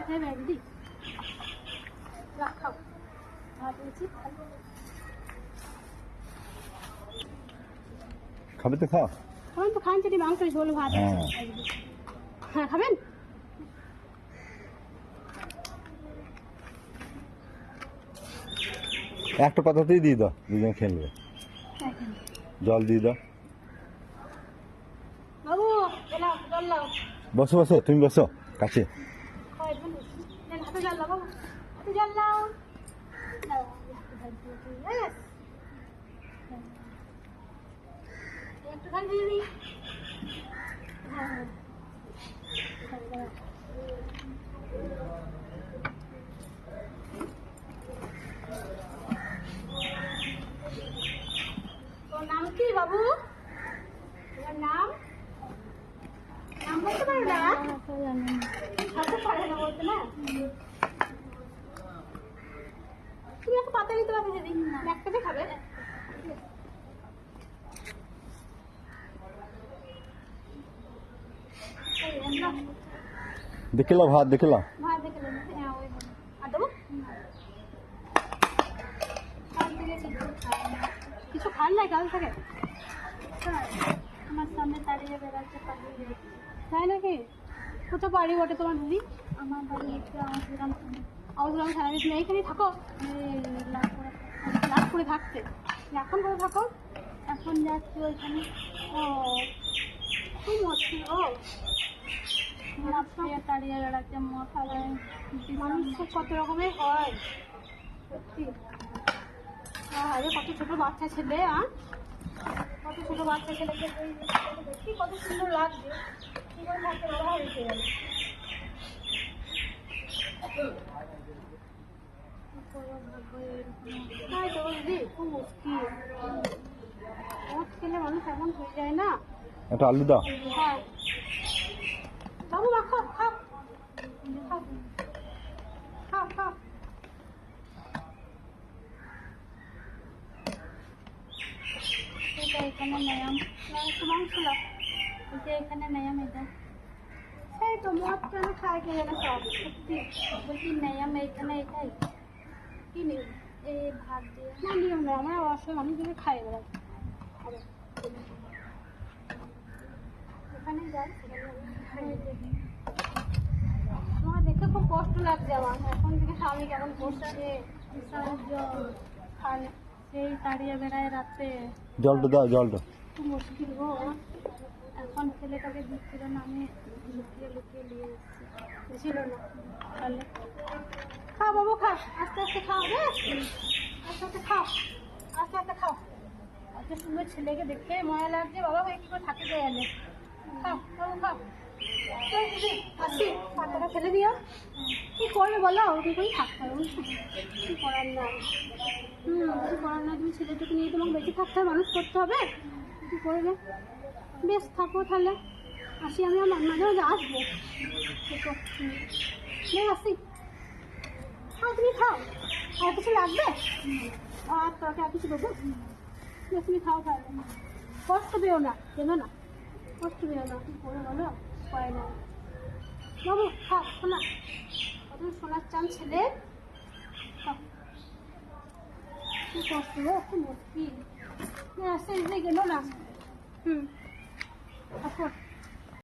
হ্যাঁ খাও খাবে তো খাও। খাবেন তো খান যদি মাংস ঝোল ভাত হ্যাঁ। হ্যাঁ খাবেন? একটা পাতাতেই দিয়ে দাও দুজন খেলবে জল দিয়ে দাও। বসো বসো তুমি বসো কাছে খাওয়াই দেবেন দেন হাতে জল লাও বাবু হাতে জল লাও লাও, একটু ভাত দিয়ে দিই, ব্যাস। একটুখানি দিয়ে দিই হ্যাঁ হ্যাঁ দাও, দাও। তোর নাম কি বাবু? তোমার নাম? নাম বলতে পারো না? হাতে পারে না বলতে না তুমি একটা পাতা নিতে পারবে দিদি একটাতে খাবে এই, নাও। দেখিলাম ভাত দেখিলাম ভাত দেখে নেবে হ্যাঁ ওই ভালো। আর দেবো ভাত দিয়েছি, খায় না। কিছু খান না কাল থেকে। হ্যাঁ, আমার সামনে দাঁড়িয়ে তাই নাকি? বাড়ি বটে আমার এইখানেই থাকো লাভপুরে লাভপুরে থাকতে এখন কোথায় থাকো? এখন যাচ্ছি ওইখানে। ও খুব মুশকিল ও রাস্তায় দাঁড়িয়ে বেড়াচ্ছে মাথায় মানুষ কত রকমের হয়। সত্যি। আরে কত ছোট বাচ্চা ছেলে আ? কত ছোট বাচ্চা ছেলেকে দেখি কত সুন্দর লাগছে। কি করে থাকতে বড় হয়েছে তাই তো দিদি খুব মুশকিল। মানুষ এমন হয়ে যায় না। একটা আলু হ্যাঁ। বাবু মা খাও খাও। খাও। খাও এটা এখানে নেয়াম একটু মাংস লাও এটা এখানে এটা সেই তো মদ কেন খায় কে জানে সব এটাই কি এই ভাত দিয়ে। না নিয়ম আমরা অসহায় মানুষগুলো খাই বেড়াই ওখানে যাই তোমার দেখে খুব কষ্ট লাগছে আমার। এখন থেকে স্বামী কেমন করছে? সাহায্য সেই তাড়িয়ে বেড়ায় রাতে। জলটা দাও জলটা খুব মুশকিল গো। এখন ছেলেটাকে দিচ্ছিল না আমি লুকিয়ে লুকিয়ে নিয়ে এসেছি। ছিল না। তাহলে খাও বাবু খা। আস্তে আস্তে খাও রে আস্তে আস্তে খাও আস্তে আস্তে খাও এত সুন্দর ছেলেকে দেখে মায়া লাগছে। বাবা ভাই কি করে থাকতে গেলে আসি ফেলে দিও করবে বলো ওরকম করেই? করার না হুম না নিয়ে তোমাকে থাকতে হবে মানুষ করতে হবে করবে বেশ থাকো তাহলে আসি আমি আমার মাঝে মাঝে আসব আসি খাও তুমি খাও আর কিছু লাগবে আর তোকে আর কিছু দেবো তুমি খাও তাহলে কষ্ট পেও না কেন না কষ্ট না কি করে বলো পায় না বাবু খাও শোনা কত সোনার চান ছেলে কি কষ্ট গো খুব মুশকিল না আসতে গেল না হুম। আসো